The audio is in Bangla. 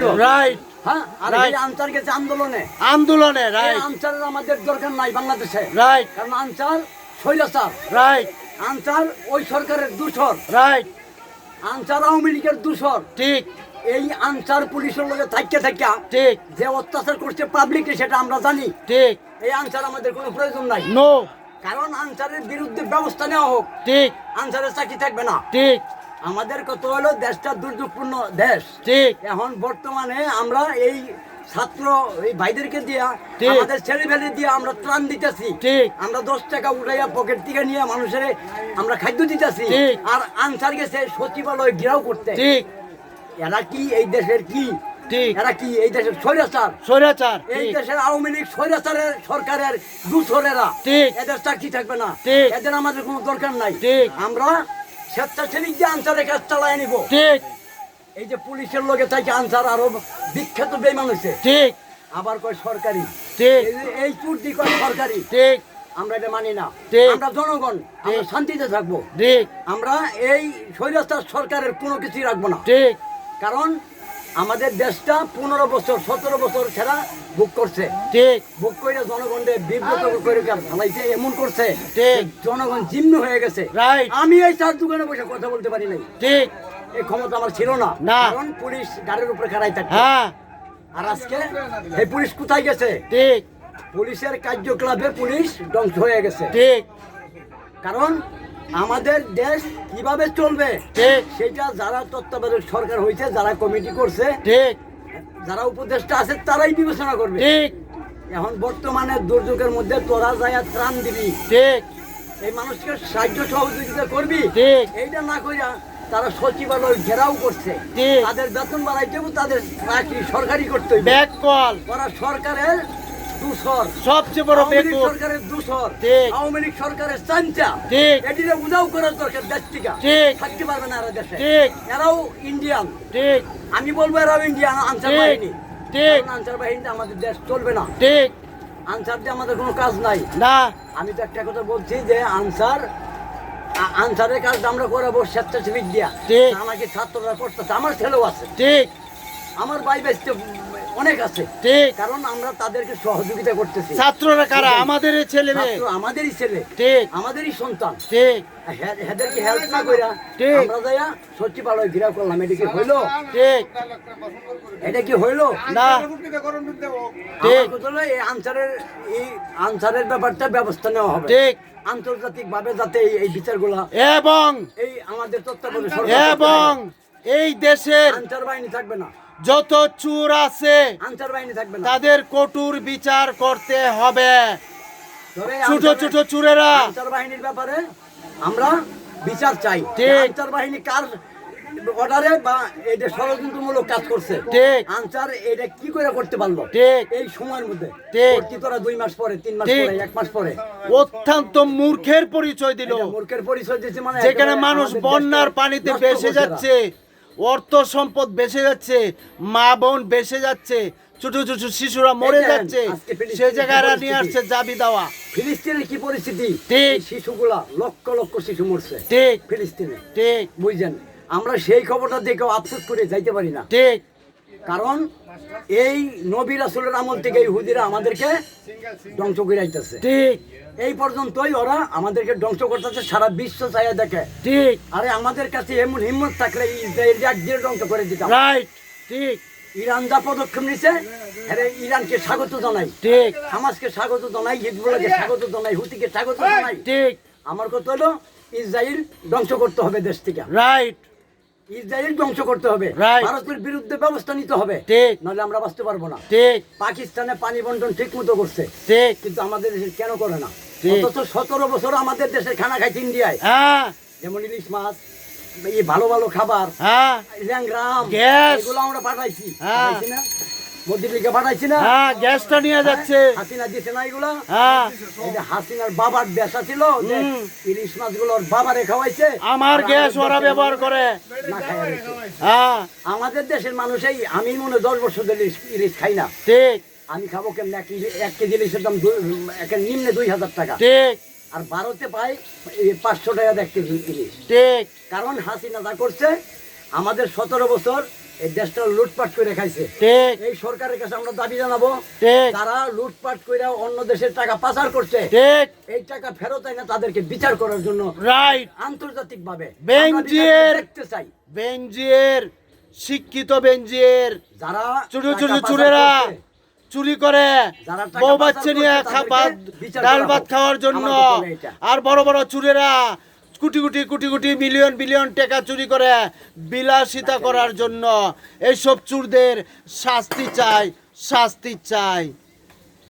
রাইট হ্যাঁ? আর Right. এই আনসার গেছে আন্দোলনে। আন্দোলনে রাইট আনসারের আমাদের দরকার নাই বাংলাদেশে। রাইট কারণ আনসার স্বৈরাচার রাইট আনসার ওই সরকারের দূষর। রাইট আনসার আওয়ামী লীগের দূষর। ঠিক। এই আনসার পুলিশের লোকে থাকতে থাকা ঠিক। যে অত্যাচার করছে পাবলিকে সেটা আমরা জানি। ঠিক। এই আনসার আমাদের কোনো প্রয়োজন নাই। নো কারণ আনসারের বিরুদ্ধে ব্যবস্থা নেওয়া হোক। ঠিক। আনসারের চাকরি থাকবে না। ঠিক। আমাদের কত হলো? দেশটা দুর্যোগপূর্ণ দেশ। ঠিক। এখন বর্তমানে আমরা এই ছাত্র এই ভাইদেরকে দিয়া আমাদের ছেলে ফেলে দিয়ে আমরা ত্রাণ দিতেছি। আমরা দশ টাকা উঠাইয়া পকেট থেকে নিয়ে মানুষের আমরা খাদ্য দিতেছি। আর আনসার গেছে সচিবালয় ঘেরাও করতে। ঠিক। এরা কি এই দেশের কি? ঠিক। এরা কি এই দেশের স্বৈরাচার? স্বৈরাচার এই দেশের আওয়ামী লীগ স্বৈরাচারের সরকারের দূষরেরা। ঠিক। এদের চাকরি থাকবে না। ঠিক। এদের আমাদের কোনো দরকার নাই। ঠিক। আমরা স্বেচ্ছাসেবী যে আনসারের কাজ চালায় নিব। ঠিক। এই যে পুলিশের লোকে থাকে আনসার আরও বিখ্যাত বেমান হয়েছে ঠিক। আবার কয় সরকারি। ঠিক। এই চুর্দি চুরটি কয় সরকারি। ঠিক। আমরা এটা মানি না। আমরা জনগণ আমরা শান্তিতে থাকব। ঠিক। আমরা এই স্বৈরাচার সরকারের কোনো কিছুই রাখব না। ঠিক। কারণ আমাদের দেশটা পনেরো বছর সতেরো বছর সেরা বুক করছে। ঠিক। বুক করে জনগণকে বিব্রত করে ফেলাইছে এমন করছে ঠিক। জনগণ জিম্ম হয়ে গেছে। রাইট আমি এই চার দোকানে বসে কথা বলতে পারি নাই। ঠিক। এই ক্ষমতা আমার ছিল না। কারণ পুলিশ গাড়ির উপরে খাড়াই থাকে হ্যাঁ। আর আজকে এই পুলিশ কোথায় গেছে? ঠিক। পুলিশের কার্যকলাপে পুলিশ ধ্বংস হয়ে গেছে। ঠিক। কারণ আমাদের দেশ কীভাবে চলবে? সেটা যারা তত্ত্বাবধায়ক সরকার হয়েছে যারা কমিটি করছে ঠিক। যারা উপদেষ্টা আছে তারাই বিবেচনা করবে। ঠিক। এখন বর্তমানে দুর্যোগের মধ্যে তোরা যায় ত্রাণ দিবি। ঠিক। এই মানুষকে সাহায্য সহযোগিতা করবি। ঠিক। এইটা না কইরা তারা সচিবালয় ঘেরাও করছে। তাদের বেতন বাড়াইতে তাদের চাকরি সরকারি করতে হইবে ব্যাক কল ওরা সরকারের দূষর সবচেয়ে বড় বেকুব। সরকারের দূষর ঠিক। আওয়ামী লীগ সরকারের চাঞ্চা। ঠিক। এটিরে উদাও করার দরকার দেশ থেকে ঠিক। থাকতে পারবে না এরা দেশে। ঠিক। এরাও ইন্ডিয়ান ঠিক। আমি বলব এরাও ইন্ডিয়ান আনসার বাহিনী। ঠিক। আনসার বাহিনীতে আমাদের দেশ চলবে না। ঠিক। আনসার দিয়ে আমাদের কোনো কাজ নাই। না। আমি তো একটা কথা বলছি যে আনসার আনসারের কাজ আমরা করাবো স্বেচ্ছাসেবী দিয়া ঠিক। আমাকে ছাত্ররা করতেছে আমার ছেলেও আছে। ঠিক। আমার ভাই বেসতে অনেক আছে। ঠিক। কারণ আমরা তাদেরকে সহযোগিতা করতেছি। ছাত্ররা কারা? আমাদের ছেলে মেয়ে। আমাদেরই ছেলে। ঠিক। আমাদেরই সন্তান। ঠিক। হ্যাঁ- হেল্প না কইরা ঠিক। আমরা যাইয়া সচিবালয় ঘিরাও করলাম। এটা কি হইল? ঠিক। এটা কি হইল? না। আমার এই আনসারের এই আনসারের ব্যাপারটা ব্যবস্থা নেওয়া হবে। ঠিক। আন্তর্জাতিক ভাবে যাতে এই- এই বিচারগুলা এবং এই আমাদের তত্ত্বাবধায়ক এবং এই দেশের আনসার বাহিনী থাকবে না। যত চুর আছে তাদের কঠোর বিচার করতে হবে। ছোট ছোট চুরেরা। বাহিনীর ব্যাপারে আমরা বিচার চাই। আনসার বাহিনী কার অর্ডারে বা এটা ষড়যন্ত্রমূলক কাজ করছে? ঠিক। আনসার এটা কি করে করতে পারল? ঠিক। এই সময়ের মধ্যে। ঠিক। ভর্তি করা দুই মাস পরে তিন মাস পরে এক মাস পরে। অত্যন্ত মূর্খের পরিচয় দিল। মূর্খের পরিচয় দিচ্ছে মানে যেখানে মানুষ বন্যার পানিতে ভেসে যাচ্ছে। অর্থ সম্পদ বেঁচে যাচ্ছে মা বোন বেঁচে যাচ্ছে ছোট ছোট শিশুরা মরে যাচ্ছে সে জায়গায় নিয়ে আসছে জাবি দেওয়া। ফিলিস্তিনের কি পরিস্থিতি? ঠিক। শিশুগুলা লক্ষ লক্ষ শিশু মরছে ঠিক। ফিলিস্তিনে। ঠিক। বুঝছেন? আমরা সেই খবরটা দেখেও আফসোস করে যাইতে পারি না। ঠিক। কারণ এই নবী রাসুলের আমল থেকে এই হুদিরা আমাদেরকে ধ্বংস করে আইতেছে। ঠিক। এই পর্যন্তই ওরা আমাদেরকে ধ্বংস করতেছে সারা বিশ্ব চাইয়া দেখে। ঠিক। আরে আমাদের কাছে এমন হিম্মত থাকলে ইসরায়েল একদিন ধ্বংস করে দিতাম। রাইট ঠিক। ইরান যা পদক্ষেপ নিছে আরে ইরানকে স্বাগত জানাই। ঠিক। হামাসকে স্বাগত জানাই হিজবুল্লাহকে স্বাগত জানাই হুতিকে স্বাগত জানাই। ঠিক। আমার কথা হলো ইসরায়েল ধ্বংস করতে হবে দেশ থেকে। রাইট ইসরায়েল ধ্বংস করতে হবে। ভারতের বিরুদ্ধে ব্যবস্থা নিতে হবে। ঠিক। নাহলে আমরা বাঁচতে পারব না। ঠিক। পাকিস্তানে পানি বন্টন ঠিক মতো করছে। ঠিক। কিন্তু আমাদের দেশে কেন করে না। অথচ সতেরো বছর আমাদের দেশে খানা খাইছে ইন্ডিয়ায়। হ্যাঁ। যেমন ইলিশ মাছ এই ভালো ভালো খাবার হ্যাঁ। ল্যাংরাম. এগুলো আমরা পাঠাইছি। হ্যাঁ। পাঠাইছি না? মোদির পাঠাইছি না। হ্যাঁ গ্যাসটা নিয়ে যাচ্ছে। হাসিনা দিছে না এগুলা। হ্যাঁ। এই যে হাসিনার বাবার দেশা ছিল যে ইলিশ মাছগুলো ওর বাবারে খাওয়াইছে। আমার গ্যাস ওরা ব্যবহার করে। হ্যাঁ। আমাদের দেশের মানুষই আমি মনে হয় দশ বছর ধরে ইলিশ- খাই না। ঠিক। আমি খাব কেমন? এক কেজি ইলিশের দাম নিম্নে দুই হাজার টাকা। ঠিক। আর ভারতে পাই পাঁচশো টাকা এক কেজি ইলিশ। ঠিক। কারণ হাসিনা যা করছে আমাদের সতেরো বছর এই দেশটা লুটপাট করে খাইছে। ঠিক। এই সরকারের কাছে আমরা দাবি জানাব ঠিক। তারা লুটপাট করে অন্য দেশের টাকা পাচার করছে। ঠিক। এই টাকা ফেরত না তাদেরকে বিচার করার জন্য রাইট। আন্তর্জাতিক ভাবে বেঞ্জির। দেখতে চাই। বেঞ্জির শিক্ষিত বেঞ্জির যারা ছোট টাকা ছোট চুরেরা চুরি করে যারা বউ বাচ্চা নিয়ে ডাল ভাত খাওয়ার জন্য। আর বড় বড় চুরেরা কোটি কোটি কোটি কোটি মিলিয়ন বিলিয়ন টাকা চুরি করে বিলাসিতা করার জন্য। এইসব চুরদের শাস্তি চাই শাস্তি চাই।